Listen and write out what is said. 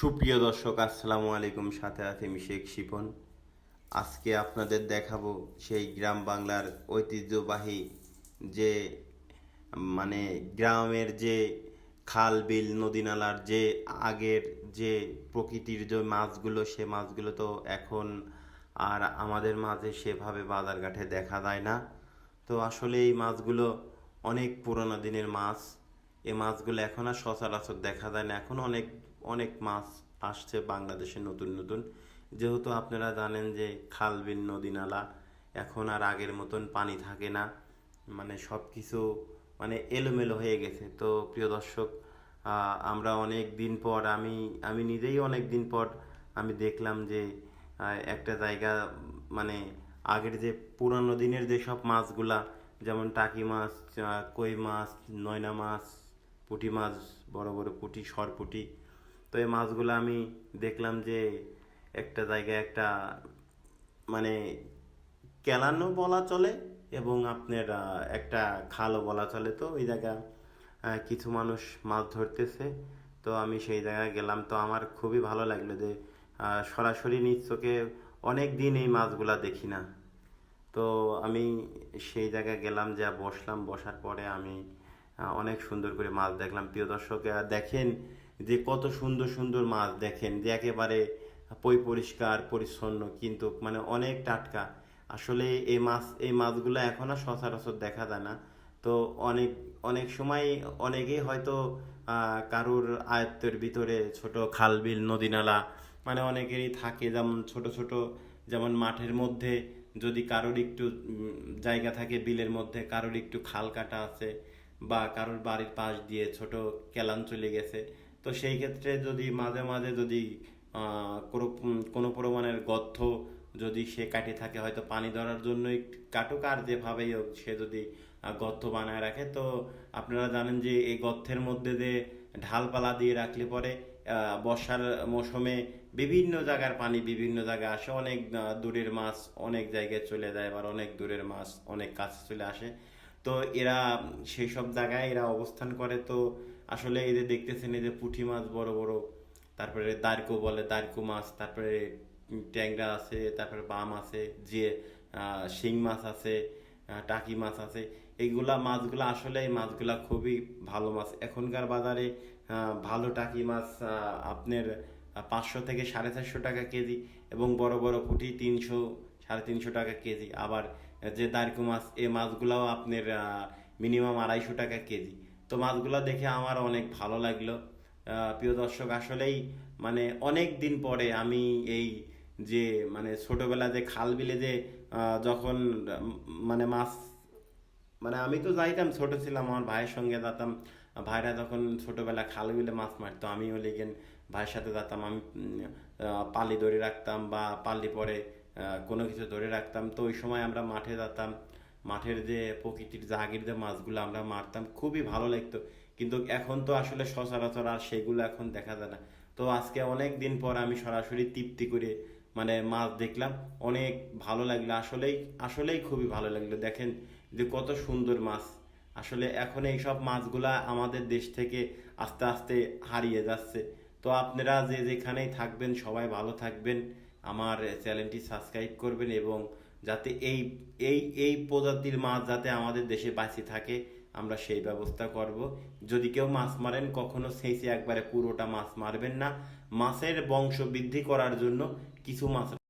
সুপ্রিয় দর্শক, আসসালামু আলাইকুম। সাথে আছে আমি শেখ শিপন। আজকে আপনাদের দেখাবো সেই গ্রাম বাংলার ঐতিহ্যবাহী যে মানে গ্রামের যে খাল, বিল, নদী নালার যে আগের যে প্রকৃতির যে মাছগুলো, সে মাছগুলো তো এখন আর আমাদের মাঝে সেভাবে বাজারঘাটে দেখা যায় না। তো আসলে এই মাছগুলো অনেক পুরোনো দিনের মাছ। এই মাছগুলো এখন আর সচরাচর দেখা যায় না। এখন অনেক অনেক মাছ আসছে বাংলাদেশে নতুন নতুন। যেহেতু আপনারা জানেন যে খাল, বিল, নদী, নালা এখন আর আগের মতন পানি থাকে না মানে সব কিছু মানে এলোমেলো হয়ে গেছে। তো প্রিয় দর্শক আমরা অনেক দিন পর আমি আমি নিজেই অনেক দিন পর আমি দেখলাম যে একটা জায়গা মানে আগের যে পুরানো দিনের যেসব মাছগুলা, যেমন টাকি মাছ কই মাছ, নয়না মাছ, পুঁটি মাছ, বড় বড় পুঁটি, সরপুঁটি তো এই মাছগুলো আমি দেখলাম যে একটা জায়গায় একটা মানে কেলানো বলা চলে এবং আপনার একটা খালও বলা চলে। তো ওই জায়গা কিছু মানুষ মাছ ধরতেছে। তো আমি সেই জায়গায় গেলাম। তো আমার খুবই ভালো লাগল যে সরাসরি নিজ চোখে অনেক দিন এই মাছগুলা দেখি না। তো আমি সেই জায়গায় গেলাম, যা বসলাম। বসার পরে আমি অনেক সুন্দর করে মাছ দেখলাম। প্রিয় দর্শক দেখেন যে কত সুন্দর সুন্দর মাছ দেখেন, যে একেবারে পই পরিষ্কার, পরিচ্ছন্ন, কিন্তু মানে অনেক টাটকা। আসলে এই মাছ, এই মাছগুলো এখন আর সচরাচর দেখা যায় না। তো অনেক অনেক সময় অনেকেই হয়তো কারুর আয়ত্তের ভিতরে ছোট খাল বিল, নদী নালা মানে অনেকেরই থাকে। যেমন ছোট ছোট, যেমন মাঠের মধ্যে যদি কারোর একটু জায়গা থাকে বিলের মধ্যে, কারোর একটু খাল কাটা আছে বা কারোর বাড়ির পাশ দিয়ে ছোট কেলান চলে গেছে তো সেই ক্ষেত্রে যদি মাঝে মাঝে যদি কোনো কোনো পরিমাণের গর্ত যদি সে কাটে থাকে, হয়তো পানি ধরার জন্য একটু কাটুক, আর যেভাবেই হোক সে যদি গর্ত বানায় রাখে, তো আপনারা জানেন যে এই গর্তের মধ্যে যে ঢালপালা দিয়ে রাখলে পরে বর্ষার মৌসুমে বিভিন্ন জায়গার পানি বিভিন্ন জায়গায় আসে, অনেক দূরের মাছ অনেক জায়গায় চলে যায়, আবার অনেক দূরের মাছ অনেক কাছে চলে আসে। তো এরা, সেই সব জায়গায় এরা অবস্থান করে, তো আসলে এই যে দেখতেছেন এই যে পুঁটি মাছ বড় বড়, তারপরে দারকো বলে দারকো মাছ, তারপরে ট্যাংরা আছে, তারপরে বাম আছে, যে শিং মাছ আছে টাকি মাছ আছে, এইগুলা মাছগুলা আসলে এই মাছগুলা খুবই ভালো মাছ। এখনকার বাজারে ভালো টাকি মাছ আপনার পাঁচশো থেকে সাড়ে চারশো টাকা কেজি এবং বড় বড় পুঁটি তিনশো, সাড়ে তিনশো টাকা কেজি। আবার যে দারকো মাছ এই মাছগুলাও আপনার মিনিমাম আড়াইশো টাকা কেজি। তো মাছগুলো দেখে আমার অনেক ভালো লাগল। প্রিয় দর্শক, আসলেই মানে অনেক দিন পরে আমি এই যে মানে ছোটবেলা যে খাল বিলে যে যখন মানে মাছ মানে আমি তো যাইতাম, ছোট ছিলাম, আমার ভাইয়ের সঙ্গে যেতাম। ভাইরা যখন ছোটবেলা খাল বিলে মাছ মারতো, আমিও লেগেন ভাইয়ের সাথে যেতাম। আমি পালি ধরে রাখতাম বা পালি পরে কোনো কিছু ধরে রাখতাম। তো ওই সময় আমরা মাঠে যেতাম। মাঠের যে প্রকৃতির যে আগের যে মাছগুলো আমরা মারতাম, খুবই ভালো লাগতো। কিন্তু এখন তো আসলে সচরাচর আর সেগুলো এখন দেখা যায় না। তো আজকে অনেক দিন পর আমি সরাসরি তৃপ্তি করে মানে মাছ দেখলাম। অনেক ভালো লাগল। আসলেই আসলেই খুবই ভালো লাগল। দেখেন যে কত সুন্দর মাছ। আসলে এখন এই সব মাছগুলা আমাদের দেশ থেকে আস্তে আস্তে হারিয়ে যাচ্ছে। তো আপনারা যে যেখানেই থাকবেন, সবাই ভালো থাকবেন। আমার চ্যানেলটি সাবস্ক্রাইব করবেন এবং যাতে এই এই এই প্রজাতির মাছ যাতে আমাদের দেশে বাঁচিয়ে থাকে, আমরা সেই ব্যবস্থা করব। যদি কেউ মাছ মারেন, কখনো সেইসে একবারে পুরোটা মাছ মারবেন না। মাছের বংশ বৃদ্ধি করার জন্য কিছু মাছ